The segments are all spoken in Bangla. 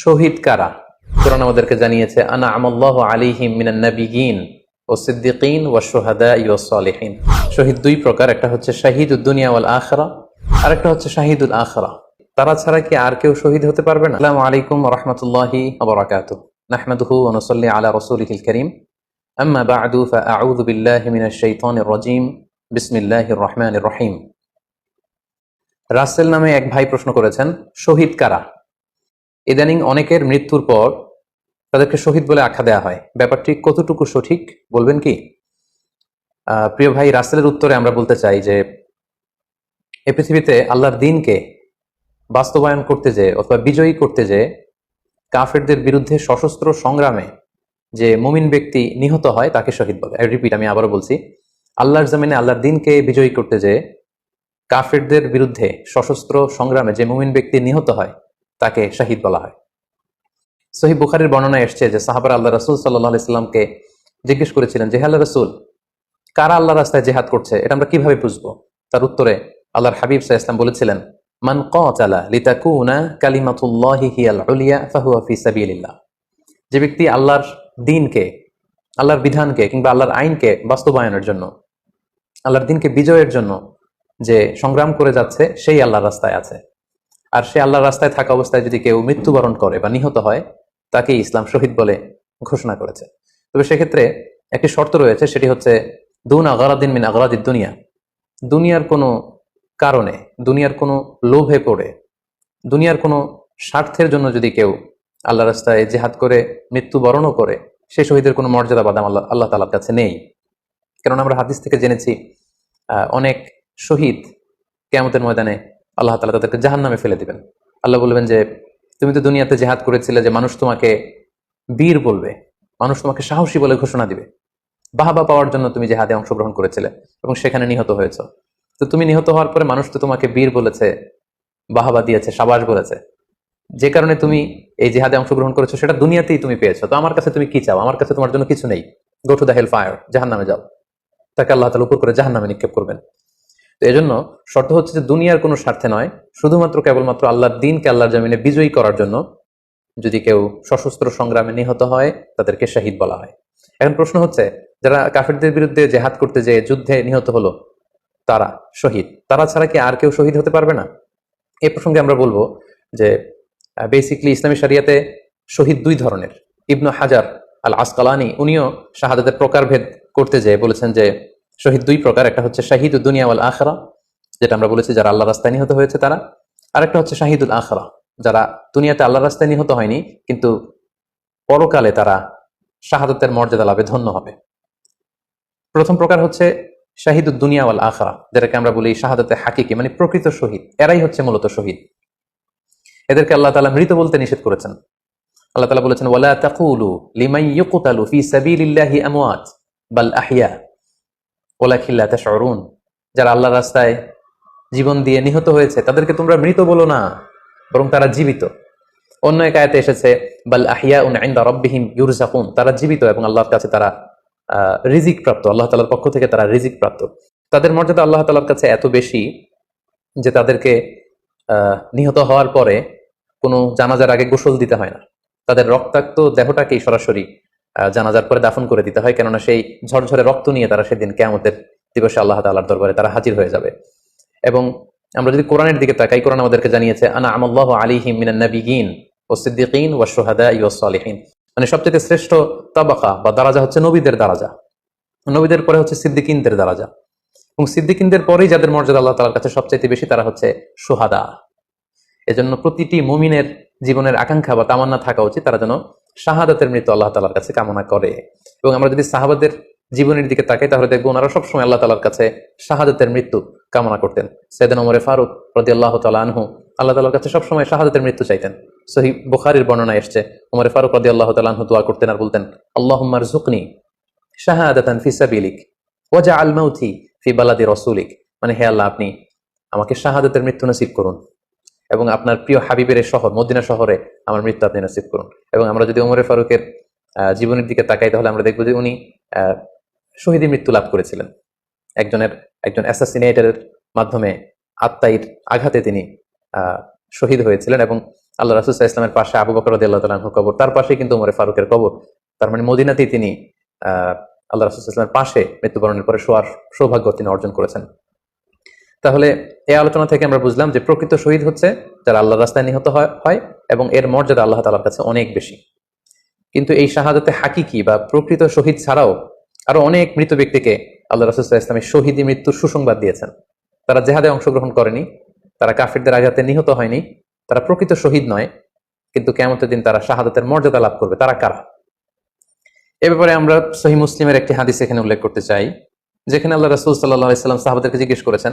শহীদ কারা? কোরআন আমাদেরকে জানিয়েছে আনা আমল্লাহ আলিহিম মিনান নাবিগিন ও সিদ্দিকিন ও সোহাদা ইউ সালেহিন। শহীদ দুই প্রকার, একটা হচ্ছে শাহিদুদ দুনিয়া ওয়াল আখরা আর একটা হচ্ছে শাহিদুল আখরা। তারা ছাড়া কি আর কেউ শহীদ হতে পারবে না? আসসালামু আলাইকুম রহমতুল্লাহি আবরাকাত নাহমাদুহু ওয়া নুসাল্লি আলা রাসূলিহিল কারীম। আম্মা বা'দু ফাআউযু বিল্লাহি মিনাশ শাইতানির রাজীম। বিসমিল্লাহির রহমানির রহিম। রাসেল নামে এক ভাই প্রশ্ন করেছেন, শহীদ কারা? ইদানিং অনেকের মৃত্যুর পর তাদেরকে শহীদ বলে আখ্যা দেওয়া হয়। ব্যাপারটি কতটুকু সঠিক বলবেন কি? প্রিয় ভাই, রাসেলের উত্তরে আমরা বলতে চাই যে, এ পৃথিবীতে আল্লাহর দিনকে বাস্তবায়ন করতে যে অথবা বিজয়ী করতে যে কাফেরদের বিরুদ্ধে সশস্ত্র সংগ্রামে যে মুমিন ব্যক্তি নিহত হয়, তাকে শহীদ বলে। রিপিট আমি আবারও বলছি, আল্লাহর জামিনে আল্লাহর দিনকে বিজয়ী করতে যে কাফেরদের বিরুদ্ধে সশস্ত্র সংগ্রামে যে মুমিন ব্যক্তি নিহত হয় তাকে শাহিদ বলা হয়। সহি বুখারির বর্ণনা এসছে যে সাহাবার আল্লাহ রসুল সাল্লাহ ইসলামকে জিজ্ঞেস করেছিলেন যে হে আল্লাহ রসুল, কারা আল্লাহ রাস্তায় জেহাদ করছে? এটা আমরা কীভাবে বুঝব? তার উত্তরে আল্লাহর হাবিব সাহা ইসলাম বলেছিলেন, মান কালা লিতাকুনা কালিমাতুল্লাহি হিয়াল যে ব্যক্তি আল্লাহর দিনকে, আল্লাহর বিধানকে কিংবা আল্লাহর আইনকে বাস্তবায়নের জন্য, আল্লাহর দিনকে বিজয়ের জন্য যে সংগ্রাম করে যাচ্ছে, সেই আল্লাহর রাস্তায় আছে। আর সে আল্লাহর রাস্তায় থাকা অবস্থায় যদি কেউ মৃত্যুবরণ করে বা নিহত হয় তাকে ইসলাম শহীদ বলে ঘোষণা করেছে। তবে সেক্ষেত্রে একটি শর্ত রয়েছে, সেটি হচ্ছে দুন আগারাদিন মিন আগারাদিদ দুনিয়া। দুনিয়ার কোনো কারণে, দুনিয়ার কোনো লোভে পড়ে, দুনিয়ার কোনো স্বার্থের জন্য যদি কেউ আল্লাহ রাস্তায় জেহাদ করে, মৃত্যুবরণও করে সেই শহীদের কোনো মর্যাদা বাদাম আল্লাহ আল্লাহ তালার কাছে নেই। কারণ আমরা হাদিস থেকে জেনেছি অনেক শহীদ কেয়ামতের ময়দানে আল্লাহ তালা তাদেরকে জাহান নামে ফেলে দিবেন। আল্লাহ বলবেন যে, তুমি তো দুনিয়াতে জেহাদ করেছিলে যে মানুষ তোমাকে বীর বলবে, মানুষ তোমাকে সাহসী বলে ঘোষণা দিবে। বাহাবা পাওয়ার জন্য তুমি জেহাদে অংশগ্রহণ করেছিলে এবং সেখানে নিহত হয়েছ। তো তুমি নিহত হওয়ার পরে মানুষ তো তোমাকে বীর বলেছে, বাহাবা দিয়েছে, সাবাস বলেছে। যে কারণে তুমি এই জেহাদে অংশগ্রহণ করেছ, সেটা দুনিয়াতেই তুমি পেয়েছ। তো আমার কাছে তুমি কি চাও? আমার কাছে তোমার জন্য কিছু নেই। Go to the hell fire জাহান নামে যাও। তাকে আল্লাহ তালা উপর করে জাহান নামে নিক্ষেপ করবেন। তো এজন্য শর্ত হচ্ছে যে দুনিয়ার কোনো স্বার্থে নয়, শুধুমাত্র কেবলমাত্র আল্লাহর দিনকে আল্লাহর জামিনে বিজয়ী করার জন্য যদি কেউ সশস্ত্র সংগ্রামে নিহত হয়, তাদেরকে শাহিদ বলা হয়। এখন প্রশ্ন হচ্ছে, যারা কাফেরদের বিরুদ্ধে জেহাদ করতে যে যুদ্ধে নিহত হলো, তারা শহীদ? তারা ছাড়া কি আর কেউ শহীদ হতে পারবে না? এ প্রসঙ্গে আমরা বলব যে বেসিকলি ইসলামী শরিয়াতে শহীদ দুই ধরনের। ইবনু হাজার আল আসকালানি উনিও শাহাদাতের প্রকারভেদ করতে যেয়ে বলেছেন যে শহীদ দুই প্রকার, একটা হচ্ছে শাহিদুল দুনিয়া ওয়াল আখরা, যেটা আমরা বলেছি যারা আল্লাহ রাস্তায় নিহত হয়েছে তারা, আরেকটা হচ্ছে শাহিদুল আখরা, যারা দুনিয়াতে আল্লাহ রাস্তায় নিহত হয়নি, কিন্তু পরকালে তারা শাহাদতের মর্যাদা লাভে ধন্য হবে। প্রথম প্রকার হচ্ছে শাহিদুল দুনিয়া ওয়াল আখরা, যেটাকে আমরা বলি শাহাদতে হাকিকি মানে প্রকৃত শহীদ। এরাই হচ্ছে মূলত শহীদ। এদেরকে আল্লাহ তালা মৃত বলতে নিষেধ করেছেন। আল্লাহ তালা বলেছেন, ওয়ালা তাকুলু লিমান ইউকতালু ফি সাবিলিল্লাহি আমওয়াত বাল আহইয়া ওলাকিল্লা তাশউরুন, যারা আল্লাহর রাস্তায় জীবন দিয়ে নিহত হয়েছে, তাদেরকে তোমরা মৃত বলো না, বরং তারা জীবিত। অন্য এক আয়াতে এসেছে, বাল আহিয়া উন ইনদা রাব্বিহিম ইউরজাকুন তারা জীবিত এবং আল্লাহর কাছে তারা রিজিক প্রাপ্ত, আল্লাহ তাআলার পক্ষ থেকে তারা রিজিক প্রাপ্ত। তাদের মর্যাদা আল্লাহ তালার কাছে এত বেশি যে তাদেরকে নিহত হওয়ার পরে কোনো জানাজার আগে গোসল দিতে হয় না। তাদের রক্তাক্ত দেহটাকেই সরাসরি জানাজার পরে দাফন করে দিতে হয়। কেননা সেই ঝরঝরে রক্ত নিয়ে তারা সেদিন কেয়ামতের দিবসে আল্লাহ তাআলার দরবারে তারা হাজির হয়ে যাবে। এবং আমরা যদি কোরআনের দিকে তাকাই, কোরআন আমাদেরকে জানিয়েছে, আনা আমাল্লাহ আলিহিম মিনান নাবিগিন ও সিদ্দিকিন ওয়া শুহাদা ইয়া সালিহিন। মানে সবচেয়ে শ্রেষ্ঠ তাবাকা বা দারাজা হচ্ছে নবীদের দারাজা। নবীদের পরে হচ্ছে সিদ্দিকিনদের দারাজা। এবং সিদ্দিকিনদের পরেই যাদের মর্যাদা আল্লাহ তাআলার কাছে সবচাইতে বেশি, তারা হচ্ছে সুহাদা এজন্য প্রতিটি মুমিনের জীবনের আকাঙ্ক্ষা বা তামান্না থাকা উচিত, তারা যেন শাহাদাতের মৃত্যু আল্লাহ তালার কাছে কামনা করে। এবং আমরা যদি সাহাবাদের জীবনের দিকে তাকাই, তাহলে দেখব ওনারা সবসময় আল্লাহ তালার কাছে শাহাদাতের মৃত্যু কামনা করতেন। সেদিন ওমরে ফারুক রদি আল্লাহ তালা আনহু আল্লাহ তালার কাছে সবসময় শাহাদাতের মৃত্যু চাইতেন। সহি বুখারির বর্ণনা এসছে ওমরে ফারুক রদি আল্লাহ তালা আনহু দোয়া করতেন আর বলতেন আল্লাহমার জুকনি শাহাদাতান ফি সাবিলিক ওয়াজা আল ফি বালাদি রসুলিক। মানে হে আল্লাহ, আপনি আমাকে শাহাদাতের মৃত্যু নসিব করুন। এবং আপনার প্রিয় হাবিবের শহর, মদিনা শহরে আমার মৃত্যু আপনি নসিব করুন। এবং আমরা যদি ওমরে ফারুকের জীবনের দিকে তাকাই, তাহলে আমরা দেখব যে উনি শহীদী মৃত্যু লাভ করেছিলেন। একজনের, একজন অ্যাসাসিনেটের মাধ্যমে আত্মাইর আঘাতে তিনি শহীদ হয়েছিলেন এবং আল্লাহ রাসুল্লাহ ইসলামের পাশে আবু বকর আল্লাহ তালাহ কবর, তার পাশে কিন্তু উমরে ফারুকের কবর। তার মানে মদিনাতেই তিনি আল্লাহ রাসুল ইসলামের পাশে মৃত্যুবরণের পরে শোয়ার সৌভাগ্য তিনি অর্জন করেছেন। তাহলে এই আলোচনা থেকে আমরা বুঝলাম যে প্রকৃত শহীদ হচ্ছে যারা আল্লাহ রাস্তায় নিহত হয় এবং এর মর্যাদা আল্লাহ তালার কাছে অনেক বেশি। কিন্তু এই শাহাদাতে হাকিকি বা প্রকৃত শহীদ ছাড়াও আরও অনেক মৃত ব্যক্তিকে আল্লাহ রাসুল্লাহ ইসলামের শহীদি মৃত্যুর সুসংবাদ দিয়েছেন। তারা জেহাদে অংশগ্রহণ করেনি, তারা কাফিরদের আঘাতে নিহত হয়নি, তারা প্রকৃত শহীদ নয়, কিন্তু কেমতের দিন তারা শাহাদাতের মর্যাদা লাভ করবে। তারা কারা? এ ব্যাপারে আমরা সহি মুসলিমের একটি হাদিস এখানে উল্লেখ করতে চাই, যেখানে আল্লাহ রাসুল সাল্লাহাম সাহাবাদেরকে জিজ্ঞেস করেছেন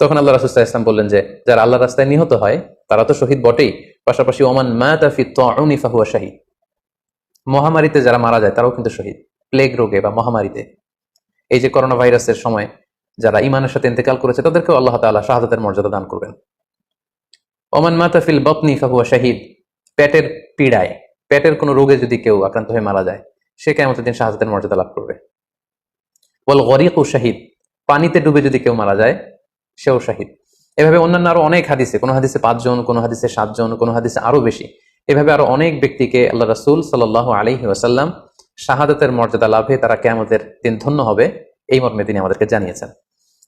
তখন আল্লাহ রাসুল্লাহ ইসলাম বললেন যে, যারা আল্লাহ রাস্তায় নিহত হয়, তারা তো শহীদ বটেই। পাশাপাশি, ওমান মাতাফি তাহুয়া শাহিদ। মহামারীতে যারা মারা যায়, তারাও কিন্তু শহীদ। প্লেগ রোগে বা মহামারীতে। এই যে করোনা ভাইরাসের সময় যারা ইমানের সাথে ইন্তেকাল করেছে, তাদেরকেও আল্লাহ তাআলা শাহাদাতের মর্যাদা দান করবেন। ওমান মাতাফিল বতনি ফাহুয়া শাহিদ, পেটের পীড়ায়, পেটের কোনো রোগে যদি কেউ আক্রান্ত হয়ে মারা যায়, সে কেমন দিন শাহাদাতের মর্যাদা লাভ করবে। বল গরিক ও শাহিদ, পানিতে ডুবে যদি কেউ মারা যায় সেও শাহিদ। এভাবে অন্যান্য আরও অনেক হাদিসে, কোনো হাদিসে পাঁচজন, কোনো হাদিসে সাতজন, কোনো হাদিসে আরও বেশি, এভাবে আরও অনেক ব্যক্তিকে আল্লাহ রাসুল সাল্লাহ আলহি ওয়াসাল্লাম শাহাদাতের মর্যাদা লাভে তারা কেমতের দিন ধন্য হবে, এই মর্মে তিনি আমাদেরকে জানিয়েছেন।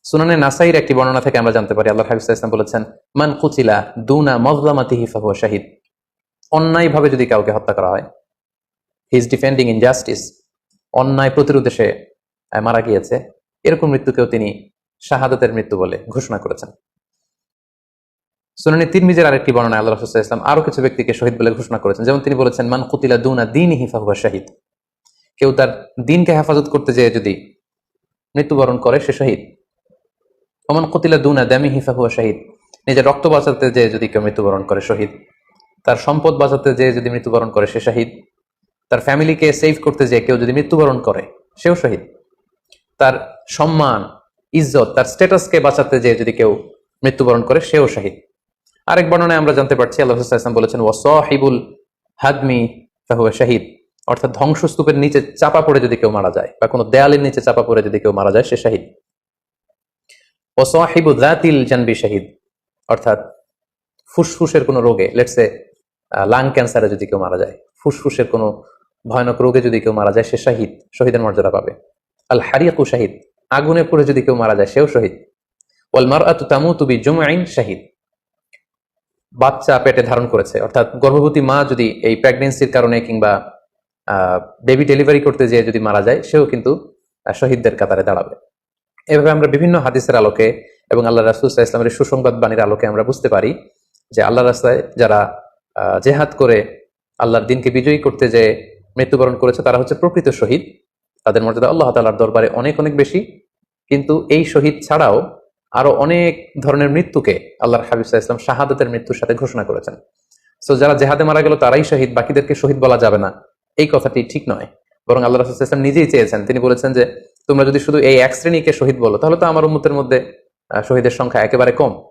সুনানে নাসাইর একটি বর্ণনা থেকে আমরা জানতে পারি, আল্লাহ হাবিজ ইসলাম বলেছেন, মান কুচিলা দুনা মজলামাতি হিফাহুয়া শাহিদ। অন্যায়ভাবে যদি কাউকে হত্যা করা হয় হি ইজ ডিফেন্ডিং ইনজাস্টিস অন্যায় প্রতিরোধে সে মারা গিয়েছে, এরকম মৃত্যুকেও তিনি শাহাদাতের মৃত্যু বলে ঘোষণা করেছেন। সুনানি তিরমিজের আরেকটি বর্ণনায় আল্লাহ রসুল্লাহ ইসলাম আরও কিছু ব্যক্তিকে শহীদ বলে ঘোষণা করেছেন। যেমন তিনি বলেছেন, মান কুতিলা দুনা দিন হিফা হিফাহুয়া শাহিদ। কেউ তার দিনকে হেফাজত করতে যেয়ে যদি মৃত্যুবরণ করে, সে শহীদ। অমন কুতিলা দুনা দামি হিফাহুয়া শাহিদ। নিজের রক্ত বাঁচাতে যেয়ে যদি কেউ মৃত্যুবরণ করে, শহীদ। তার সম্পদ বাঁচাতে যেয়ে যদি মৃত্যুবরণ করে, সে শহীদ। তার ফ্যামিলিকে সেভ করতে যেয়ে কেউ যদি মৃত্যুবরণ করে, সেও শহীদ। তার সম্মান ইজ্জত, তার স্ট্যাটাসকে বাঁচাতে যেয়ে যদি কেউ মৃত্যুবরণ করে, সেও শহীদ। আরেক বর্ণনায় আমরা জানতে পারছি, আল্লাহ ইসলাম বলেছেন, ওয়াসহিবুল হাদমি ফাহুয়া শাহিদ। অর্থাৎ ধ্বংসস্তূপের নিচে চাপা পড়ে যদি কেউ মারা যায়, বা কোনো দেয়ালের নিচে চাপা পড়ে যদি কেউ মারা যায়, সে শাহিদ। ওয়াসহিবু দাতিল জানবি শাহিদ। অর্থাৎ ফুসফুসের কোনো রোগে লেটসে লাং ক্যান্সারে যদি কেউ মারা যায়, ফুসফুসের কোনো ভয়ানক রোগে যদি কেউ মারা যায়, সে শাহিদ, শহীদের মর্যাদা পাবে। আল হারিয়াকু শাহিদ। আগুনে পড়ে যদি কেউ মারা যায়, সেও শহীদ। ওয়াল আতু তামু তুবি জুমাইন শাহিদ। বাচ্চা পেটে ধারণ করেছে। অর্থাৎ গর্ভবতী মা যদি এই প্রেগনেন্সির কারণে কিংবা বেবি ডেলিভারি করতে যেয়ে যদি মারা যায়, সেও কিন্তু শহীদদের কাতারে দাঁড়াবে। এভাবে আমরা বিভিন্ন হাদিসের আলোকে এবং আল্লাহ রাসুল ইসলামের সুসংবাদ বাণীর আলোকে আমরা বুঝতে পারি যে আল্লাহ রাস্তায় যারা জেহাদ করে আল্লাহর দিনকে বিজয়ী করতে যে মৃত্যুবরণ করেছে, তারা হচ্ছে প্রকৃত শহীদ। তাদের মর্যাদা আল্লাহ তালার দরবারে অনেক অনেক বেশি। কিন্তু এই শহীদ ছাড়াও আরও অনেক ধরনের মৃত্যুকে আল্লাহর হাবিব ইসলাম শাহাদাতের মৃত্যুর সাথে ঘোষণা করেছেন। সো যারা জেহাদে মারা গেল, তারাই শহীদ, বাকিদেরকে শহীদ বলা যাবে না। এই কথাটি ঠিক নয়। বরং আল্লাহ রাসুল ইসলাম নিজেই চেয়েছেন। তিনি বলেছেন যে, তোমরা যদি শুধু এই এক শ্রেণীকে শহীদ বলো, তাহলে তো আমার উম্মতের মধ্যে শহীদের সংখ্যা একেবারে কম।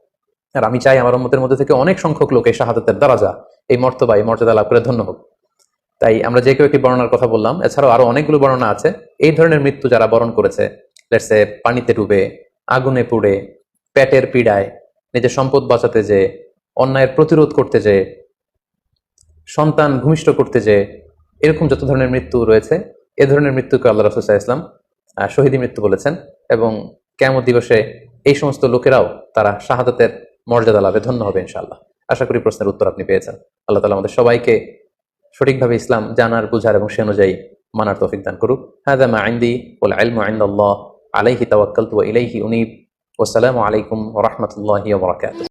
আর আমি চাই আমার উম্মতের মধ্যে থেকে অনেক সংখ্যক লোক এই শাহাদাতের দ্বারাজা এই মর্তবা, এই মর্যাদা লাভ করে ধন্য হোক। তাই আমরা যে কেউ একটি বর্ণনার কথা বললাম। এছাড়াও আরও অনেকগুলো বর্ণনা আছে। এই ধরনের মৃত্যু যারা বরণ করেছে লেটসে পানিতে ডুবে, আগুনে পুড়ে, পেটের পীড়ায়, নিজের সম্পদ বাঁচাতে যে, অন্যায়ের প্রতিরোধ করতে যে, সন্তান ভূমিষ্ঠ করতে যে, এরকম যত ধরনের মৃত্যু রয়েছে, এ ধরনের মৃত্যুকে আল্লাহ রসুল্লাহ ইসলাম শহীদী মৃত্যু বলেছেন এবং কেমন দিবসে এই সমস্ত লোকেরাও তারা শাহাদাতের মর্যাদা লাভে ধন্য হবে ইনশাআল্লাহ। আশা করি প্রশ্নের উত্তর আপনি পেয়েছেন। আল্লাহ তালা আমাদের সবাইকে সঠিকভাবে ইসলাম জানার, বুঝার এবং সে অনুযায়ী منر توفيق دانكرو هذا ما عندي والعلم عند الله عليه توكلت وإليه أنيب. والسلام عليكم ورحمة الله وبركاته.